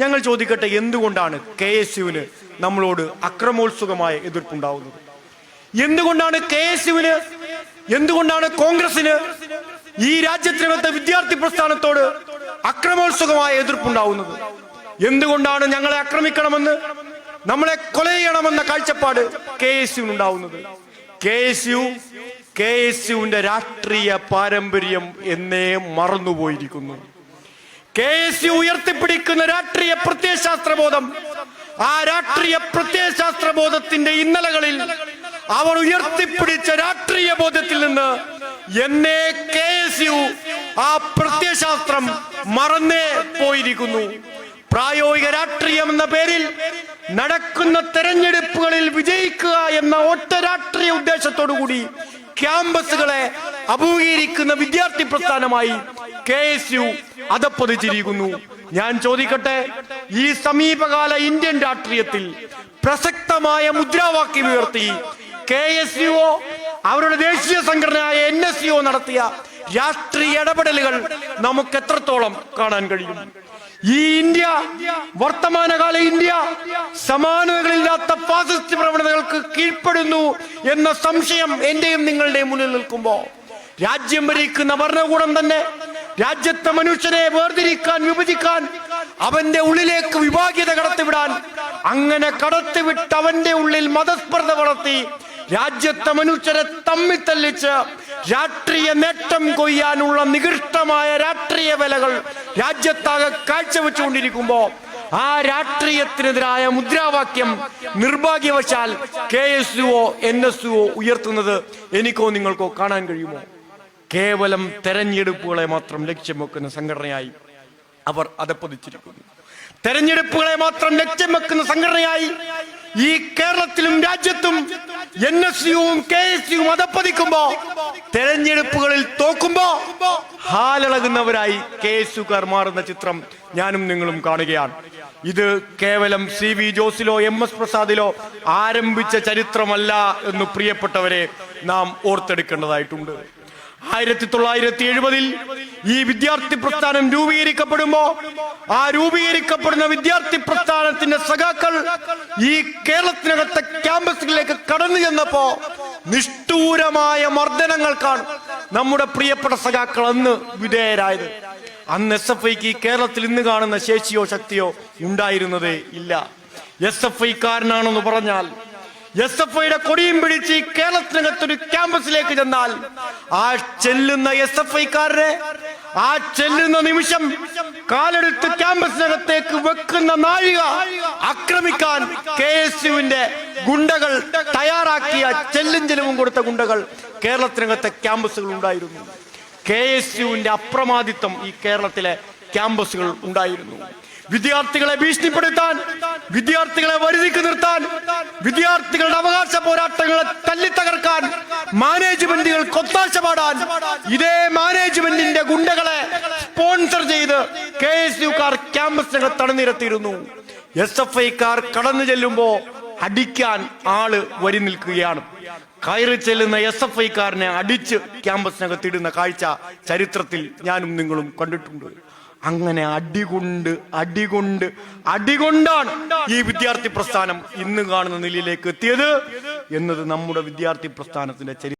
ഞങ്ങൾ ചോദിക്കട്ടെ എന്തുകൊണ്ടാണ് കെ എസ് യുവിന് നമ്മളോട് അക്രമോത്സുകമായ എതിർപ്പുണ്ടാവുന്നത്? എന്തുകൊണ്ടാണ് കെ എസ് യുവിന് എന്തുകൊണ്ടാണ് കോൺഗ്രസിന് ഈ രാജ്യത്തിനകത്തെ വിദ്യാർത്ഥി പ്രസ്ഥാനത്തോട് അക്രമോത്സുകമായ എതിർപ്പുണ്ടാവുന്നത്? എന്തുകൊണ്ടാണ് ഞങ്ങളെ ആക്രമിക്കണമെന്ന് നമ്മളെ കൊല ചെയ്യണമെന്ന കാഴ്ചപ്പാട് K S യുവിനുണ്ടാവുന്നത്? K S U K S യുവിന്റെ രാഷ്ട്രീയ പാരമ്പര്യം എന്നേ മറന്നുപോയിരിക്കുന്നു. കെ എസ് യു ഉയർത്തിപ്പിടിക്കുന്ന രാഷ്ട്രീയ പ്രത്യയശാസ്ത്രബോധം. ആ രാഷ്ട്രീയ പ്രത്യയശാസ്ത്രബോധത്തിന്റെ ഇന്നലകളിൽ അവർ ഉയർത്തിപ്പിടിച്ച രാഷ്ട്രീയ ബോധത്തിൽ നിന്ന് എന്നെ കെ എസ് യു ആ പ്രത്യയശാസ്ത്രം മറന്നേ പോയിരിക്കുന്നു. പ്രായോഗിക രാഷ്ട്രീയം എന്ന പേരിൽ നടക്കുന്ന തെരഞ്ഞെടുപ്പുകളിൽ വിജയിക്കുക എന്ന ഒറ്റ രാഷ്ട്രീയ ഉദ്ദേശത്തോടു കൂടി ക്യാമ്പസുകളെ അഭിമുഖീകരിക്കുന്ന വിദ്യാർത്ഥി പ്രസ്ഥാനമായി കെ എസ് യു അതപ്പതിച്ചിരിക്കുന്നു ഞാൻ ചോദിക്കട്ടെ ഈ സമീപകാല ഇന്ത്യൻ രാഷ്ട്രീയത്തിൽ പ്രസക്തമായ മുദ്രാവാക്യം ഉയർത്തി കെ എസ് യു അവരുടെ ദേശീയ സംഘടനയായ എൻ എസ് യു നടത്തിയ രാഷ്ട്രീയ ഇടപെടലുകൾ നമുക്ക് എത്രത്തോളം കാണാൻ കഴിയും? ഈ ഇന്ത്യ വർത്തമാനകാല ഇന്ത്യ സമാനതകളില്ലാത്ത ഫാസിസ്റ്റ് പ്രവണതകൾക്ക് കീഴ്പ്പെടുന്നു എന്ന സംശയം എന്റെയും നിങ്ങളുടെയും മുന്നിൽ നിൽക്കുമ്പോ രാജ്യം ഭരിക്കുന്ന ഭരണകൂടം തന്നെ രാജ്യത്തെ മനുഷ്യനെ വേർതിരിക്കാൻ വിഭജിക്കാൻ അവന്റെ ഉള്ളിലേക്ക് വിഭാഗ്യത കടത്തിവിടാൻ അങ്ങനെ കടത്തിവിട്ട് അവന്റെ ഉള്ളിൽ മതസ്പർദ്ധ വളർത്തി രാജ്യത്തെ മനുഷ്യരെ തമ്മിത്തല്ലിച്ച് രാഷ്ട്രീയ നേട്ടം കൊയ്യാനുള്ള നികൃഷ്ടമായ രാഷ്ട്രീയ വിലകൾ രാജ്യത്താകെ കാഴ്ചവെച്ചുകൊണ്ടിരിക്കുമ്പോ ആ രാഷ്ട്രീയത്തിനെതിരായ മുദ്രാവാക്യം നിർഭാഗ്യവശാൽ കെ എസ് യുഒ എൻ എസ് യുഒ ഉയർത്തുന്നത് എനിക്കോ നിങ്ങൾക്കോ കാണാൻ കഴിയുമോ? കേവലം തെരഞ്ഞെടുപ്പുകളെ മാത്രം ലക്ഷ്യം വെക്കുന്ന സംഘടനയായി അവർ അതപ്പതിച്ചിരിക്കുന്നു. തെരഞ്ഞെടുപ്പുകളെ മാത്രം ലക്ഷ്യം വെക്കുന്ന സംഘടനയായി ഈ കേരളത്തിലും രാജ്യത്തും എൻ എസ് യുവും കെ എസ് യുവും അതപ്പതിക്കുമ്പോ തെരഞ്ഞെടുപ്പുകളിൽ തോക്കുമ്പോ ഹാലിളകുന്നവരായി കെ എസ് മാറുന്ന ചിത്രം ഞാനും നിങ്ങളും കാണുകയാണ്. ഇത് കേവലം സി വി ജോസിലോ എം എസ് പ്രസാദിലോ ആരംഭിച്ച ചരിത്രമല്ല എന്ന് പ്രിയപ്പെട്ടവരെ നാം ഓർത്തെടുക്കേണ്ടതായിട്ടുണ്ട്. ആയിരത്തി തൊള്ളായിരത്തി എഴുപതിൽ ഈ വിദ്യാർത്ഥി പ്രസ്ഥാനം രൂപീകരിക്കപ്പെടുമ്പോ ആ രൂപീകരിക്കപ്പെടുന്ന വിദ്യാർത്ഥി പ്രസ്ഥാനത്തിന്റെ സഖാക്കൾ ഈ കേരളത്തിനകത്തെ ക്യാമ്പസുകളിലേക്ക് കടന്നു ചെന്നപ്പോ നിഷ്ഠൂരമായ കാണും. നമ്മുടെ പ്രിയപ്പെട്ട സഖാക്കൾ അന്ന് വിധേയരായത്. അന്ന് എസ് എഫ് ഐക്ക് കേരളത്തിൽ ഇന്ന് കാണുന്ന ശേഷിയോ ശക്തിയോ ഉണ്ടായിരുന്നതേ ഇല്ല. എസ് എഫ് ഐക്കാരനാണെന്ന് പറഞ്ഞാൽ എസ് എഫ് ഐയുടെ കൊടിയും പിടിച്ച് കേരളത്തിനകത്തൊരു ക്യാമ്പസിലേക്ക് ചെന്നാൽ ആ ചെല്ലുന്ന എസ് എഫ് ഐക്കാരനെ ആ ചെല്ലുന്ന നിമിഷം കാലെടുത്ത് ക്യാമ്പസിനകത്തേക്ക് വെക്കുന്ന നാഴിക ആക്രമിക്കാൻ കെ എസ് യുവിന്റെ ഗുണ്ടകൾ തയ്യാറാക്കിയ ചെല്ലും ചെലവും കൊടുത്ത ഗുണ്ടകൾ കേരളത്തിനകത്തെ ക്യാമ്പസുകൾ ഉണ്ടായിരുന്നു. കെ എസ് യുവിന്റെ അപ്രമാദിത്വം ഈ കേരളത്തിലെ ക്യാമ്പസുകൾ ഉണ്ടായിരുന്നു. വിദ്യാർത്ഥികളെ ഭീഷണിപ്പെടുത്താൻ വിദ്യാർത്ഥികളെ വരുതിക്ക് നിർത്താൻ വിദ്യാർത്ഥികളുടെ അവകാശ പോരാട്ടങ്ങളെ തല്ലിത്തകർക്കാൻ മാനേജ്മെന്റുകൾ കൊത്താശ പാടാൻ ഇതേ മാനേജ്മെന്റിന്റെ ഗുണ്ടകളെ സ്പോൺസർ ചെയ്ത് കെ എസ് യുക്കാർ ക്യാമ്പസിനകത്ത് തടഞ്ഞിരത്തിയിരുന്നു എസ് എഫ് ഐക്കാർ കടന്നു ചെല്ലുമ്പോ അടിക്കാൻ ആൾ വരി നിൽക്കുകയാണ്. കയറി ചെല്ലുന്ന എസ് എഫ് ഐക്കാരനെ അടിച്ച് ക്യാമ്പസിനകത്ത് ഇടുന്ന കാഴ്ച ചരിത്രത്തിൽ ഞാനും നിങ്ങളും കണ്ടിട്ടുണ്ട്. അങ്ങനെ അടികൊണ്ട് അടികൊണ്ട് അടികൊണ്ടാണ് ഈ വിദ്യാർത്ഥി പ്രസ്ഥാനം ഇന്ന് കാണുന്ന നിലയിലേക്ക് എത്തിയത് എന്നത് നമ്മുടെ വിദ്യാർത്ഥി പ്രസ്ഥാനത്തിന്റെ ചരിത്രം.